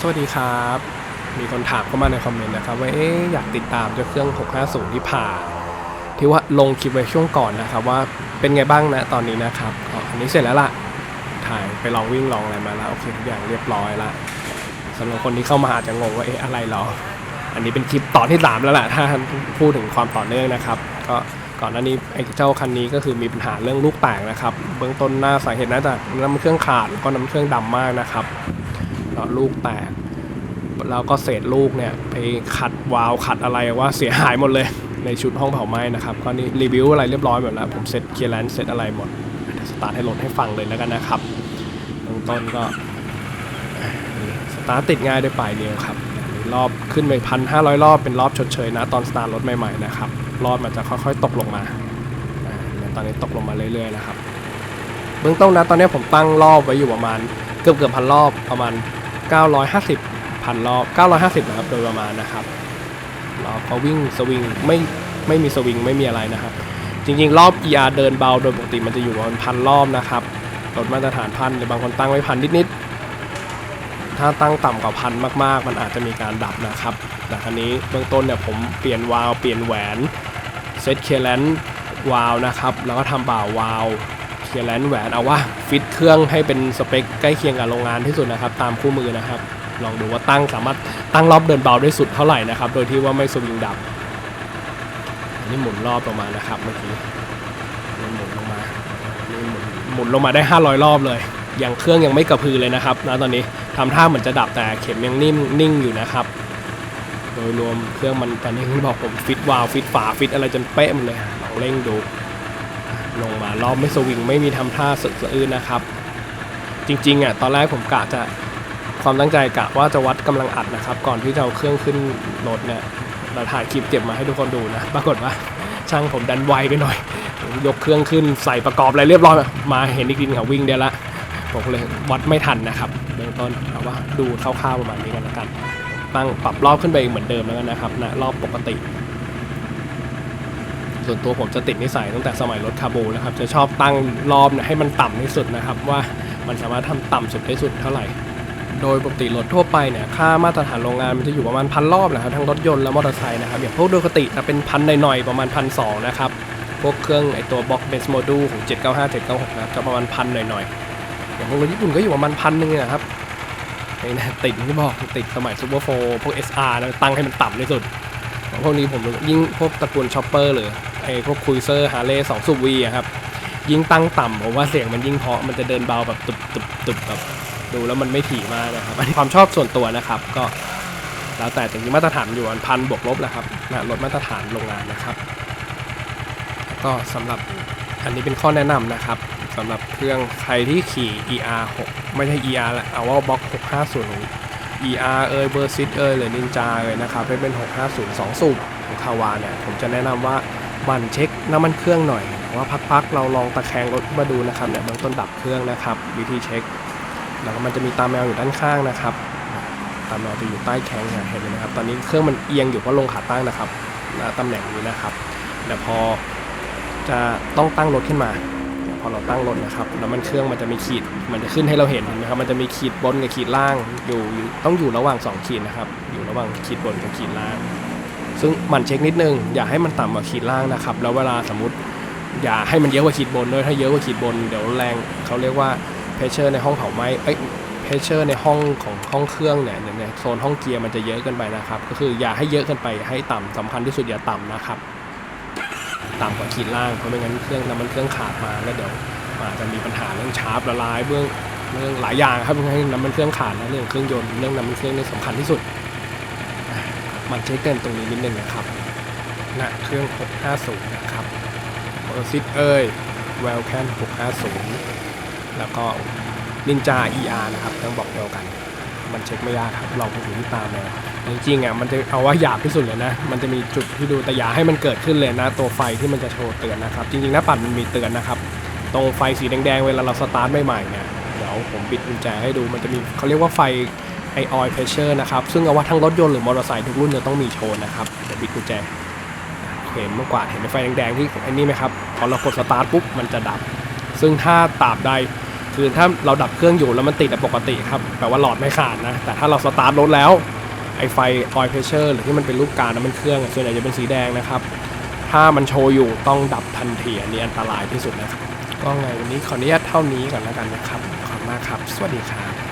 สวัสดีครับ มีคนถามเข้ามาในคอมเมนต์นะครับว่าเอ๊อยากติดตามเจ้าเครื่อง 650 ที่ผ่า ที่ว่าลงคลิปไว้ช่วงก่อนนะครับ ว่าเป็นไงบ้างนะตอนนี้นะครับอันนี้เสร็จแล้วล่ะ ถ่ายไปลองวิ่งลองอะไรมาแล้วโอเคทุกอย่างเรียบร้อยละสำหรับคนที่เข้ามาอาจจะงงว่าเอ๊ะอะไรหรอ อันนี้เป็นคลิปตอนที่สามแล้วแหละถ้าพูดถึงความต่อเนื่องนะครับ ก็ก่อนหน้านี้ไอ้เจ้าคันนี้ก็คือมีปัญหาเรื่องลูกแตกนะครับ เบื้องต้นหน้าสาเหตุน่าจะน้ำมันเครื่องขาดแล้วก็น้ำมันเครื่องดำมากนะครับ แล้วลูกแตกแล้วก็เศษลูกเนี่ยไปขัดวาล์วขัดอะไรว่าเสียหายหมดเลยในชุดห้องเผาไหม้นะครับก็นี่รีวิวอะไรเรียบร้อยหมดแล้วผมเซ็ตเคลียร์แลนซ์เซ็ตอะไรหมดสตาร์ทให้รถให้ฟังเลยแล้วกันนะครับเบื้องต้นก็สตาร์ทติดง่ายด้วยปลายนิ้วครับรอบขึ้นไปพันห้าร้อยรอบเป็นรอบชดเชยนะ ตอนสตาร์ทรถใหม่ๆนะครับรอบมันจะค่อยๆตกลงมาตอนนี้ตกลงมาเรื่อยๆนะครับเบื้องต้นนะตอนนี้ผมตั้งรอบไว้อยู่ประมาณเกือบเกือบพันรอบประมาณ 950พันรอบ 950 นะครับ โดยประมาณนะครับเราก็วิ่งสวิงไม่ไม่มีสวิงไม่มีอะไรนะครับ จริงๆ รอบ ER เดินเบาโดยปกติมันจะอยู่ประมาณพันรอบนะครับรถมาตรฐานพันหรือบางคนตั้งไว้พันนิดๆ ถ้าตั้งต่ำกว่าพันมากๆ มันอาจจะมีการดับนะครับ แต่ครั้นี้เบื้องต้นเนี่ยผมเปลี่ยนวาล์วเปลี่ยนแหวนเซตเคเลนวาล์วนะครับ แล้วก็ทำบ่าววาล์ว เคลียร์แลนด์แหวนเอาว่าฟิตเครื่องให้เป็นสเปคใกล้เคียงกับโรงงานที่สุดนะครับ ตามคู่มือนะครับ ลองดูว่าตั้งสามารถตั้งรอบเดินเบาได้สุดเท่าไหร่นะครับ โดยที่ว่าไม่สวิงดับอันนี้หมุนรอบลงมานะครับเมื่อกี้นี่หมุนลงมานี่หมุนหมุนลงมาได้ 500 รอบเลยยังเครื่องยังไม่กระพือเลยนะครับนะตอนนี้ทำท่าเหมือนจะดับแต่เข็มยังนิ่มนิ่งอยู่นะครับ โดยรวมเครื่องมันตอนนี้ที่บอกผมฟิตวาล์วฟิตฝาฟิตอะไรจนเป๊ะหมันเลยลองเร่งดู ลงมารอบไม่สวิงไม่มีทำท่าสึกสะอื้นนะครับ จริงๆอะตอนแรกผมกะจะความตั้งใจกะว่าจะวัดกำลังอัดนะครับ ก่อนที่จะเอาเครื่องขึ้นรถเนี่ยเราถ่ายคลิปเก็บมาให้ทุกคนดูนะปรากฏว่าช่างผมดันไวไปหน่อย ยกเครื่องขึ้นใส่ประกอบอะไรเรียบร้อยมาเห็นอีกทีเขาวิ่งเดียวละผมเลยวัดไม่ทันนะครับเบื้องต้นเอาว่าดูคร่าวๆประมาณนี้กันแล้วกันตั้งปรับรอบขึ้นไปเหมือนเดิมแล้วกันนะครับนะรอบปกติ ส่วนตัวผมจะติดนิสัยตั้งแต่สมัยรถคาร์บูนะครับ จะชอบตั้งรอบเนี่ยให้มันต่ำที่สุดนะครับ ว่ามันสามารถทำต่ำสุดได้สุดเท่าไหร่ โดยปกติรถทั่วไปเนี่ยค่ามาตรฐานโรงงานมันจะอยู่ประมาณพันรอบนะครับทั้งรถยนต์และมอเตอร์ไซค์นะครับอย่างพวกโดยปกติจะเป็นพันหน่อยๆประมาณพันสองนะครับพวกเครื่องไอตัวบล็อกเบสโมดูลของ 795 796นะครับจะประมาณพันหน่อยๆอย่างพวกรถญี่ปุ่นก็อยู่ประมาณพันหนึ่งนะครับนี่นะติดที่บอกติดสมัยซูเปอร์โฟพวก SR นะตั้งให้มันต่ำที่สุดพวกนี้ผมยิ่งพวกตระกูลช็อปเปอร์เลย ไอ้พวกคุยเซอร์ฮาร์เลย์สองสูบวีอะครับยิ่งตั้งต่ำผมว่าเสียงมันยิ่งเพาะมันจะเดินเบาแบบตุบตุบตุบแบบดูแล้วมันไม่ถี่มากนะครับอันนี้ความชอบส่วนตัวนะครับก็แล้วแต่จริงๆมาตรฐานอยู่ประมาณพันบวกลบแหละครับนะรถมาตรฐานโรงงานนะครับ ก็สำหรับอันนี้เป็นข้อแนะนำนะครับสำหรับเครื่องใครที่ขี่ ER 6ไม่ใช่ ER ละเอาว่าบล็อก650 ER เอยเบอร์ซิตเอยหรือนินจาเอยนะครับให้เป็น 650 2 สูบของคาวาเนี่ยผมจะแนะนำว่า มันเช็คน้ำมันเครื่องหน่อยว่าพักๆเราลองตะแคงรถมาดูนะครับเนี่ยเบื้องต้นดับเครื่องนะครับ วิธีเช็ค แล้วก็มันจะมีตาแมวอยู่ด้านข้างนะครับ ตาแมวจะอยู่ใต้แข้งเห็นไหมครับ ตอนนี้เครื่องมันเอียงอยู่เพราะลงขาตั้งนะครับตำแหน่งนี้นะครับแต่พอจะต้องตั้งรถขึ้นมาพอเราตั้งรถนะครับ แล้วมันเครื่องมันจะมีขีด มันจะขึ้นให้เราเห็นนไหมครับ มันจะมีขีดบนกับขีดล่างอยู่อยู่ต้องอยู่ระหว่าง 2 ขีดนะครับ อยู่ระหว่างขีดบนกับขีดล่าง ซึ่งหมันเช็คนิดนึง อย่าให้มันต่ำกว่าขีดล่างนะครับ แล้วเวลาสมมติอย่าให้มันเยอะกว่าขีดบนด้วยถ้าเยอะกว่าขีดบนเดี๋ยวแรงเขาเรียกว่าเพชเชอร์ในห้องเผาไหม้เอ้ยเพชเชอร์ในห้องของห้องเครื่องเนี่ยเนี่ยโซนห้องเกียร์มันจะเยอะเกินไปนะครับ ก็คืออย่าให้เยอะเกินไปให้ต่ำสำคัญที่สุดอย่าต่ำนะครับ ต่ำกว่าขีดล่างเพราะไม่งั้นเครื่องน้ำมันเครื่องขาดมาแล้วเดี๋ยวอาจจะมีปัญหาเรื่องชาร์ปละลายเรื่องเรื่องหลายอย่างครับให้น้ำมันเครื่องขาดนะเรื่องเครื่องยนต์เรื่องน้ำมันเครื่องนี่สำคัญที่สุด มันเช็คกันตรงนี้นิดนึงนะครับนะเครื่อง 650 นะครับโอซิตเอ้ยแวลแคน650 แล้วก็นินจา ER นะครับต้องบอกเดียวกัน มันเช็คไม่ยากครับลองไปดูที่ตาแมวจริงๆอะมันจะเอาว่าหยาบที่สุดเลยนะ มันจะมีจุดที่ดูแต่อย่าให้มันเกิดขึ้นเลยนะ ตัวไฟที่มันจะโชว์เตือนนะครับ จริงๆหน้าปัดมันมีเตือนนะครับ ตรงไฟสีแดงๆ เวลาเราสตาร์ทใหม่ๆเนี่ยเดี๋ยวผมบิดกุญแจให้ดูมันจะมีเขาเรียกว่าไฟ อออยเพรสเชอร์นะครับ ซึ่งเอาว่าทั้งรถยนต์หรือมอเตอร์ไซค์ทุกรุ่นจะต้องมีโชว์นะครับเดี๋ยวบิดกุญแจเห็นเมื่อก่อนเห็นไฟแดงๆที่ไอ้นี่ไหมครับพอเรากดสตาร์ทปุ๊บมันจะดับ ซึ่งถ้าตาบใดคือถ้าเราดับเครื่องอยู่แล้วมันติดอะปกติครับแปลว่าหลอดไม่ขาดนะ แต่ถ้าเราสตาร์ทรถแล้วไอไฟออยเพรสเชอร์หรือที่มันเป็นรูปการน้ำมันเครื่องส่วนใหญ่จะเป็นสีแดงนะครับ ถ้ามันโชว์อยู่ต้องดับทันทีอันนี้อันตรายที่สุดนะครับก็ไงวันนี้ขออนุญาตเท่านี้ก่อนแล้วกันนะครับขอบคุณมากครับ สวัสดีครับ